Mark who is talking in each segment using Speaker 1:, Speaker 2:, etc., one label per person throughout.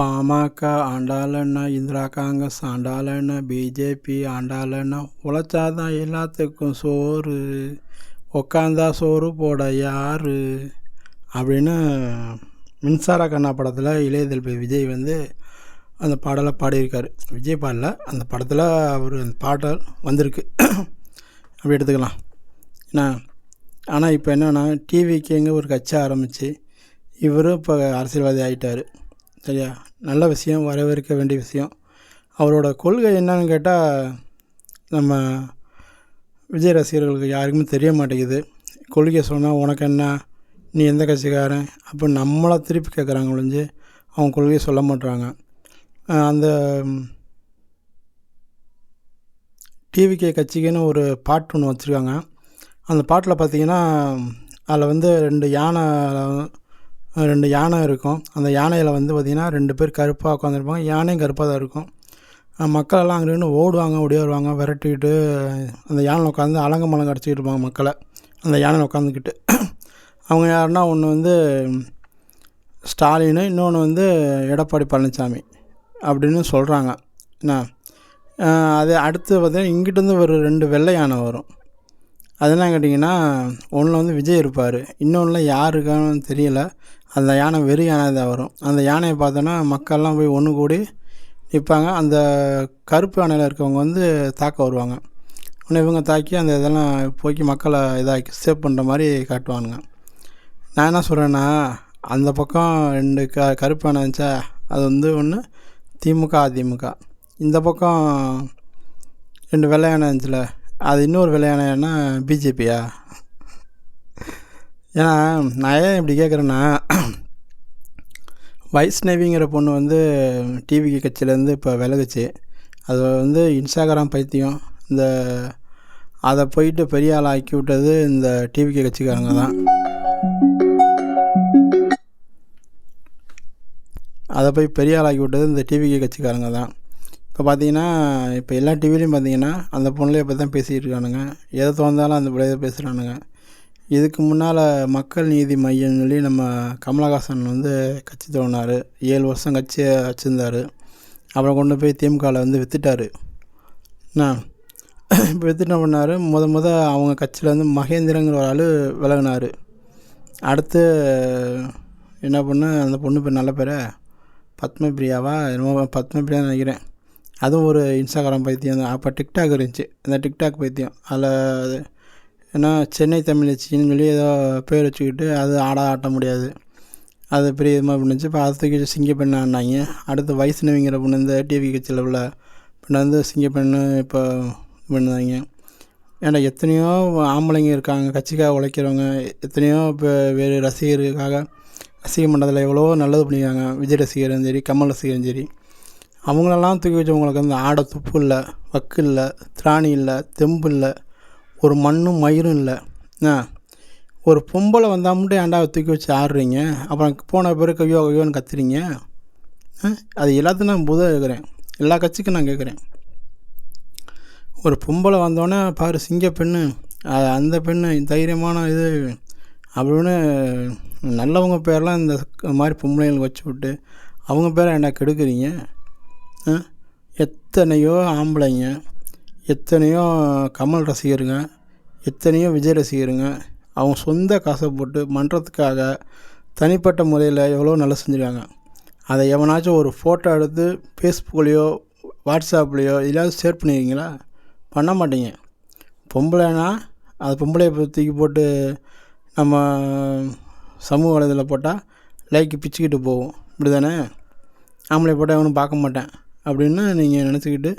Speaker 1: பாமக ஆண்டாளன்னா இந்திரா காங்கிரஸ் ஆண்டாளன்னா பிஜேபி ஆண்டாளன்னா உழைச்சாதான் எல்லாத்துக்கும் சோறு. உக்காந்தா சோறு போட யாரு? அப்படின்னு மின்சார கண்ணா படத்தில் இளையதளபதி விஜய் வந்து அந்த பாடலை பாடியிருக்கார். விஜய் பாடல அந்த படத்தில் அவர் அந்த பாடல் வந்திருக்கு. அப்படி எடுத்துக்கலாம். என்ன ஆனால் இப்போ என்னென்னா டிவிக்கு ஒரு கட்சி ஆரம்பித்து இவரும் இப்போ அரசியல்வாதி ஆகிட்டார் சரியா? நல்ல விஷயம் வரவேற்க வேண்டிய விஷயம். அவரோட கொள்கை என்னன்னு கேட்டால் நம்ம விஜய் ரசிகர்களுக்கு யாருக்குமே தெரிய மாட்டேங்குது. கொள்கையை சொன்னால் உனக்கு என்ன? நீ எந்த கட்சிக்காரன்? அப்போ நம்மளை திருப்பி கேட்குறாங்க ஒழிஞ்சு அவங்க கொள்கையை சொல்ல மாட்டுறாங்க அந்த டிவிகே கட்சிக்குன்னு ஒரு பாட்டு ஒன்று வச்சுருக்காங்க. அந்த பாட்டில் பார்த்திங்கன்னா அதில் வந்து ரெண்டு யானை ரெண்டு யானை இருக்கும். அந்த யானையில் வந்து பார்த்திங்கன்னா ரெண்டு பேர் கருப்பாக உட்காந்துருப்பாங்க யானையும் கருப்பாக தான் இருக்கும். மக்களெல்லாம் அங்கே நின்று ஓடுவாங்க ஓடியே வருவாங்க விரட்டிக்கிட்டு அந்த யானை உட்காந்து அலங்க மலங்க அடிச்சுக்கிட்டு இருப்பாங்க மக்களை. அந்த யானை உட்காந்துக்கிட்டு அவங்க யாருன்னா ஒன்று வந்து ஸ்டாலின் இன்னொன்று வந்து எடப்பாடி பழனிசாமி அப்படின்னு சொல்கிறாங்க என்ன? அது அடுத்து பார்த்தீங்கன்னா இங்கிட்டேருந்து ஒரு ரெண்டு வெள்ளை யானை வரும். அது கேட்டிங்கன்னா ஒன்றில் வந்து விஜய் இருப்பார். இன்னொன்றில் யார் இருக்கான்னு தெரியல. அந்த யானை வெறி யானை தான் வரும். அந்த யானையை பார்த்தோன்னா மக்கள்லாம் போய் ஒன்று கூடி நிற்பாங்க அந்த கருப்பு யானையில் இருக்கவங்க வந்து தாக்க வருவாங்க. உடனே இவங்க தாக்கி அந்த இதெல்லாம் போக்கி மக்களை இதாக்கி சேவ் பண்ணுற மாதிரி காட்டுவானுங்க. நான் என்ன சொல்கிறேன்னா அந்த பக்கம் ரெண்டு க கருப்பு யானை இருந்துச்சா அது வந்து ஒன்று திமுக அதிமுக. இந்த பக்கம் ரெண்டு வெள்ளை யானை இருந்துச்சுல அது இன்னொரு வெள்ளை யானைன்னா பிஜேபியா ஏன்னா நான் ஏன் இப்படி கேட்குறேன்னா வைஷ்ணவிங்கிற பொண்ணு வந்து டிவி கட்சியிலேருந்து இப்போ விலகுச்சு. அது வந்து இன்ஸ்டாகிராம் பைத்தியம். இந்த அதை போயிட்டு பெரிய ஆள் ஆக்கி விட்டது இந்த டிவிக்கு கட்சிக்காரங்க தான். அதை போய் பெரிய ஆளாக்கி விட்டது இந்த டிவிக்கு கட்சிக்காரங்க தான். இப்போ பார்த்தீங்கன்னா இப்போ எல்லா டிவிலையும் பார்த்தீங்கன்னா அந்த பொண்ணுலேயே இப்போ தான் பேசிகிட்டு இருக்கானுங்க. எதை தோந்தாலும் அந்த பிள்ளைய பேசுகிறானுங்க இதுக்கு முன்னால் மக்கள் நீதி மையம் சொல்லி நம்ம கமலஹாசன் வந்து கட்சி தோணினார் ஏழு வருஷம் கட்சியை வச்சுருந்தார். அப்புறம் கொண்டு போய் திமுகவில் வந்து விற்றுட்டார் என்ன? இப்போ வித்துட்டு பண்ணார்? முத முத அவங்க கட்சியில் வந்து மகேந்திரங்கிற ஒரு ஆள் விலகினார். அடுத்து என்ன பண்ண? அந்த பொண்ணு பேர் நல்ல பேரை? பத்மபிரியாவா? என்னமோ பத்மபிரியான்னு நினைக்கிறேன். அதுவும் ஒரு இன்ஸ்டாகிராம் பைத்தியம் தான். அப்போ டிக்டாக் இருந்துச்சு. அந்த டிக்டாக் பைத்தியம். அதில் ஏன்னா சென்னை தமிழச்சின்னு சொல்லி ஏதோ பேர் வச்சுக்கிட்டு அது ஆட ஆட்ட முடியாது. அது பெரிய இதுமாக பண்ணுச்சு இப்போ அதை தூக்கி சிங்கப்பெண்ணு ஆடினாங்க. அடுத்து வயசுனவிங்கிற பொண்ணு இந்த டிவி கட்சியில் உள்ள பெண்ணை வந்து சிங்கப்பெண்ணு இப்போ பண்ணுதாங்க ஏன்னா எத்தனையோ ஆம்பளைங்க இருக்காங்க. கட்சிக்காக உழைக்கிறவங்க. எத்தனையோ இப்போ வேறு ரசிகருக்காக ரசிக மண்டலத்தில் எவ்வளோ நல்லது பண்ணியிருக்காங்க. விஜய் ரசிகரும் சரி கமல் ரசிகரும் சரி. அவங்களெல்லாம் தூக்கி வச்சவங்களுக்கு வந்து ஆடை துப்பு இல்லை வக்கு இல்லை திராணி இல்லை தெம்பு இல்லை ஒரு மண்ணும் மயிரும் இல்லை. என்ன ஒரு பொம்பளை வந்தால் மட்டும் ஏன்டா தூக்கி வச்சு ஆடுறீங்க? அப்புறம் போன பிறகு கையோ கையோன்னு கத்துறீங்க? அது எல்லாத்தையும் நான் புத கேட்குறேன். எல்லா கட்சிக்கும் நான் கேட்குறேன். ஒரு பொம்பளை வந்தோடனே பாரு சிங்க பெண்ணு அந்த பெண்ணு தைரியமான இது அப்படின்னு நல்லவங்க பேரெலாம் இந்த மாதிரி பொம்பளைங்களுக்கு வச்சு விட்டு அவங்க பேரை என்ன கெடுக்குறீங்க? எத்தனையோ ஆம்பளைங்க எத்தனையோ கமல் ரசிகருங்க எத்தனையோ விஜய் ரசிகருங்க அவங்க சொந்த காசை போட்டு மன்றத்துக்காக தனிப்பட்ட முறையில் எவ்வளோ நல்லா செஞ்சுருக்காங்க. அதை எவனாச்சும் ஒரு ஃபோட்டோ எடுத்து ஃபேஸ்புக்லேயோ வாட்ஸ்அப்லேயோ எதுலையாவது ஷேர் பண்ணியிருக்கீங்களா பண்ண மாட்டீங்க. பொம்பளைனா அது பொம்பளையை தூக்கி போட்டு நம்ம சமூக வலைதளத்தில் போட்டால் லைக்கு பிச்சுக்கிட்டு போவோம் இப்படி தானே ஆம்பளை போட்டால் எவனும் பார்க்க மாட்டேன். அப்படின்னு நீங்கள் நினச்சிக்கிட்டு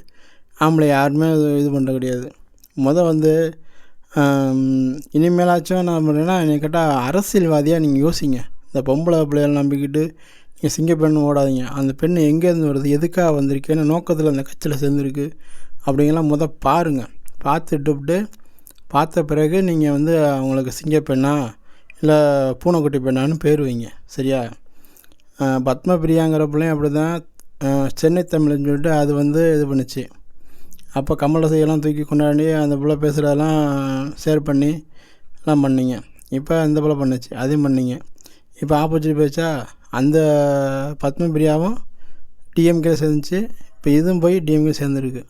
Speaker 1: ஆம்பளை யாருமே இது இது பண்ணுறது கிடையாது. மொதல் வந்து இனிமேலாச்சும் நான் பண்ணுறேன்னா என்னை கேட்டால் அரசியல்வாதியாக நீங்கள் யோசிங்க. இந்த பொம்பளை பிள்ளைகள் நம்பிக்கிட்டு நீங்கள் சிங்க பெண் ஓடாதீங்க. அந்த பெண் எங்கேருந்து வருது? எதுக்காக வந்திருக்கு? என்ன நோக்கத்தில் அந்த கட்சியில் சேர்ந்துருக்கு? அப்படிங்கலாம் முத பாருங்கள் பார்த்துட்டு பார்த்த பிறகு நீங்கள் வந்து அவங்களுக்கு சிங்க பெண்ணா இல்லை பூனைக்குட்டி பெண்ணான்னு பேர் வைங்க. சரியா? பத்மபிரியாங்கிற பிள்ளையும் அப்படி தான் சென்னை தமிழ்னு சொல்லிட்டு அது வந்து இது பண்ணுச்சு. அப்போ கமல் தூக்கி கொண்டாடி அந்த பிள்ளை பேசுகிறதெல்லாம் ஷேர் பண்ணி எல்லாம் பண்ணிங்க. இப்போ இந்த பிள்ளை பண்ணுச்சு அதையும் பண்ணிங்க. இப்போ ஆப்போசிட் பேச்சா அந்த பத்மபிரியாவும் டிஎம்கே சேர்ந்துச்சு. இப்போ இதுவும் போய் டிஎம்கே சேர்ந்துருக்கு.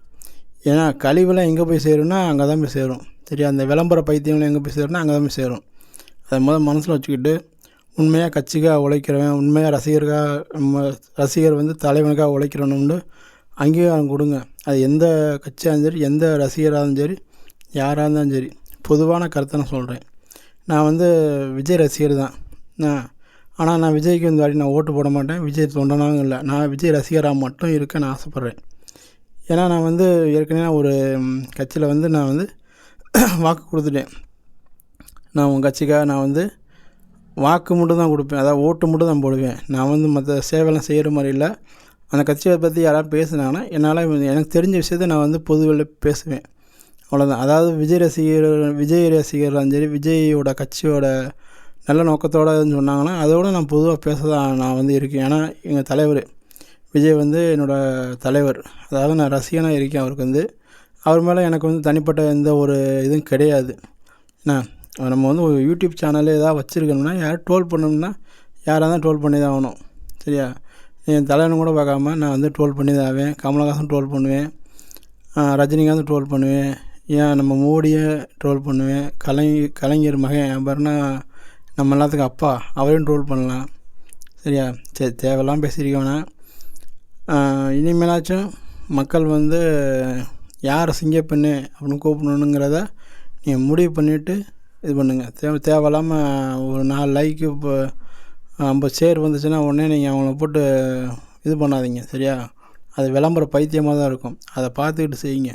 Speaker 1: ஏன்னா கழிவுலாம் எங்கே போய் சேரும்னா அங்கே தான் போய் சேரும். சரி அந்த விளம்பர பைத்தியங்களும் எங்கே போய் சேரும்னா அங்கே தான் போய் சேரும். அதை முதல் மனசில் வச்சுக்கிட்டு உண்மையாக கட்சிக்காக உழைக்கிறவன் உண்மையாக ரசிகருக்காக நம்ம ரசிகர் வந்து தலைவனுக்காக உழைக்கிறவனு அங்கீகாரம் கொடுங்க. அது எந்த கட்சியாக இருந்தாலும் சரி எந்த ரசிகராக இருந்தாலும் சரி யாராக இருந்தாலும் சரி பொதுவான கருத்தை நான் சொல்கிறேன் நான் வந்து விஜய் ரசிகர் தான். நான் ஆனால் நான் விஜய்க்கு இந்த வாட்டி நான் ஓட்டு போட மாட்டேன். விஜய் தொண்டனாகவும் இல்லை. நான் விஜய் ரசிகராக மட்டும் இருக்க நான் ஆசைப்பட்றேன். ஏன்னா நான் வந்து ஏற்கனவே ஒரு கட்சியில் வந்து நான் வந்து வாக்கு கொடுத்துட்டேன். நான் உங்கள் கட்சிக்காக நான் வந்து வாக்கு மட்டும் தான் கொடுப்பேன். அதாவது ஓட்டு மட்டும் தான் போடுவேன். நான் வந்து மற்ற சேவைலாம் செய்கிற மாதிரி இல்லை. அந்த கட்சியை பற்றி யாராவது பேசுனாங்கன்னா என்னால் எனக்கு தெரிஞ்ச விஷயத்த நான் வந்து பொதுவில் பேசுவேன். அவ்வளோதான் அதாவது விஜய் ரசிகர் விஜய் ரசிகர்லாம் சரி விஜயோட கட்சியோட நல்ல நோக்கத்தோடு சொன்னாங்கன்னா அதோட நான் பொதுவாக பேச தான் நான் வந்து இருக்கேன். ஏன்னா எங்கள் தலைவர் விஜய் வந்து என்னோடய தலைவர். அதாவது நான் ரசிகனாக இருக்கேன் அவருக்கு வந்து. அவர் மேலே எனக்கு வந்து தனிப்பட்ட எந்த ஒரு இதுவும் கிடையாது. என்ன? நம்ம வந்து ஒரு யூடியூப் சேனல் ஏதாவது வச்சுருக்கணும்னா யாரும் ட்ரோல் பண்ணணும்னா யாராக தான் ட்ரோல் பண்ணி தான் ஆகணும். சரியா? என் தலைவனும் கூட பார்க்காம நான் வந்து ட்ரோல் பண்ணி தான் ஆவேன். கமலஹாசன் ட்ரோல் பண்ணுவேன். ரஜினிகாந்த் ட்ரோல் பண்ணுவேன். ஏன்? நம்ம மோடியை ட்ரோல் பண்ணுவேன். கலை கலைஞர் மகன். அப்புறம்னா நம்ம எல்லாத்துக்கும் அப்பா. அவரையும் ட்ரோல் பண்ணலாம். சரியா? சரி தேவையெல்லாம் பேசியிருக்கோண்ணா இனிமேலாச்சும் மக்கள் வந்து யாரை சிங்கப்பெண்ணு அப்படின்னு கூப்பிடணுங்கிறத நீங்கள் முடிவு பண்ணிவிட்டு இது பண்ணுங்கள் தேவை தேவையில்லாமல் ஒரு நாலு லைக்கு இப்போ ஐம்பது ஷேர் வந்துச்சுன்னா உடனே நீங்கள் அவங்கள போட்டு இது பண்ணாதீங்க சரியா? அது விளம்பர பைத்தியமாக தான் இருக்கும். அதை பார்த்துக்கிட்டு செய்யுங்க.